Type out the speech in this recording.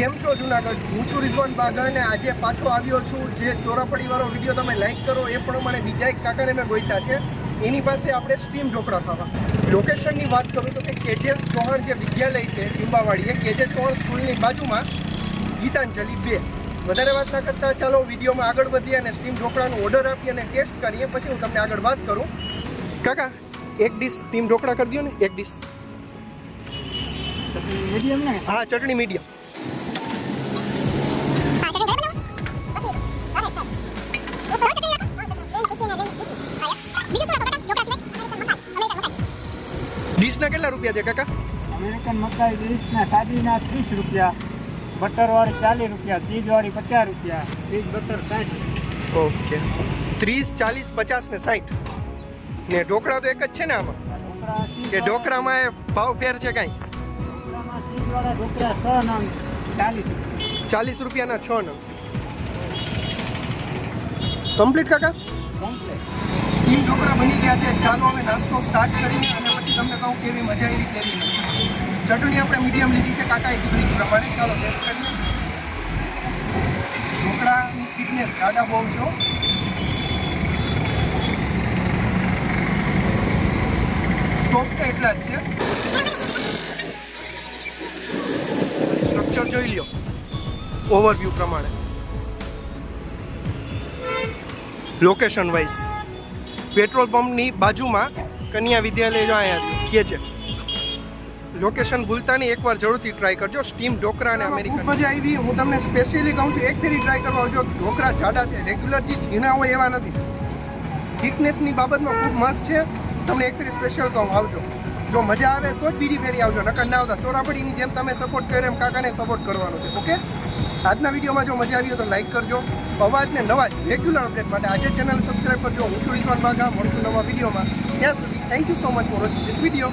કેમ છો જુનાગઢ? હું છું રિઝવાન બાગર અને આજે પાછો આવ્યો છું. જે ચોરાપડીવાળો વીડિયો તમે લાઈક કરો એ પ્રમાણે બીજા એક કાકાને મેં ગોઈતા છે. એની પાસે આપણે સ્ટીમ ઢોકળા ખાવા. લોકેશનની વાત કરું તો કે કેજે ચૌહાણ જે વિદ્યાલય છે લીંબાવાડી એ કેજે ચૌહાણ સ્કૂલની બાજુમાં ગીતાંજલિ બે. વધારે વાત ના કરતા ચાલો વિડીયોમાં આગળ વધીએ અને સ્ટીમ ઢોકળાનો ઓર્ડર આપીએ અને ટેસ્ટ કરીએ. પછી હું તમને આગળ વાત કરું. કાકા એક ડીશ સ્ટીમ ઢોકળા કરી દો ને એક ડીશ હા ચટણી મીડિયમ ડીશના કેટલા રૂપિયા છે કાકા? અમેરિકન મકાઈ ડીશના સાદીના ત્રીસ રૂપિયા બટરવાળી ચાલીસ રૂપિયા ચીજવાળી પચાસ રૂપિયા ચીજ બટર સાઠ ઓકે. ત્રીસ ચાલીસ પચાસ ને સાઠ. ને ઢોકળા તો એક જ છે ને આમાં? કે ઢોકળામાં એ ભાવ ફેર છે કાંઈ? ઢોકળા છ નામ ચાલીસ ચાલીસ રૂપિયાના છ નંગ. કમ્પ્લીટ કાકા? સ્ટીમ ઢોકળા બની ગયા છે. ચાલો હવે નાસ્તો સ્ટાર્ટ કરીએ અને કહું કેવી મજા આવી તેવી નથી. ચટણી આપણે મીડિયમ લીધી છે. કાકાએ કીધું પ્રમાણે. ચાલો ટેસ્ટ કરીએ. ઢોકળાની થિકનેસ ગાડા બહુ છો સોફ્ટ એટલા જ છે. સ્ટ્રક્ચર જોઈ લ્યો. ઓવરવ્યૂ પ્રમાણે. લોકેશન વાઇઝ પેટ્રોલ પંપની બાજુમાં કન્યા વિદ્યાલય જો અહીંયા કે છે લોકેશન ભૂલતા નહીં એકવાર જરૂરથી ટ્રાય કરજો. સ્ટીમ ઢોકરા અને અમેરિકન ખૂબ મજા આવી. હું તમને સ્પેશિયલી કહું છું એક ફેરી ટ્રાય કરવા આવજો. ઢોકળા જાડા છે. રેગ્યુલર જે ઝીણા હોય એવા નથી. થિકનેસની બાબતમાં ખૂબ મસ્ત છે. તમને એક ફેરી સ્પેશિયલ કહું આવજો. જો મજા આવે તો જ બીજી ફેરી આવજો, નકર ના આવતા. ચોરાપડીની જેમ તમે સપોર્ટ કર્યો એમ કાકાને સપોર્ટ કરવાનો છે ઓકે આજના વિડીયોમાં જો મજા આવી હોય તો લાઇક કરજો. અવાજને નવા જ રેગ્યુલર અપડેટ માટે આજે ચેનલ સબસ્ક્રાઈબ કરજો. હું છું ઈશ્વર બાગા, મળશું નવા વિડીયોમાં. ત્યાં સુધી thank you so much for watching this video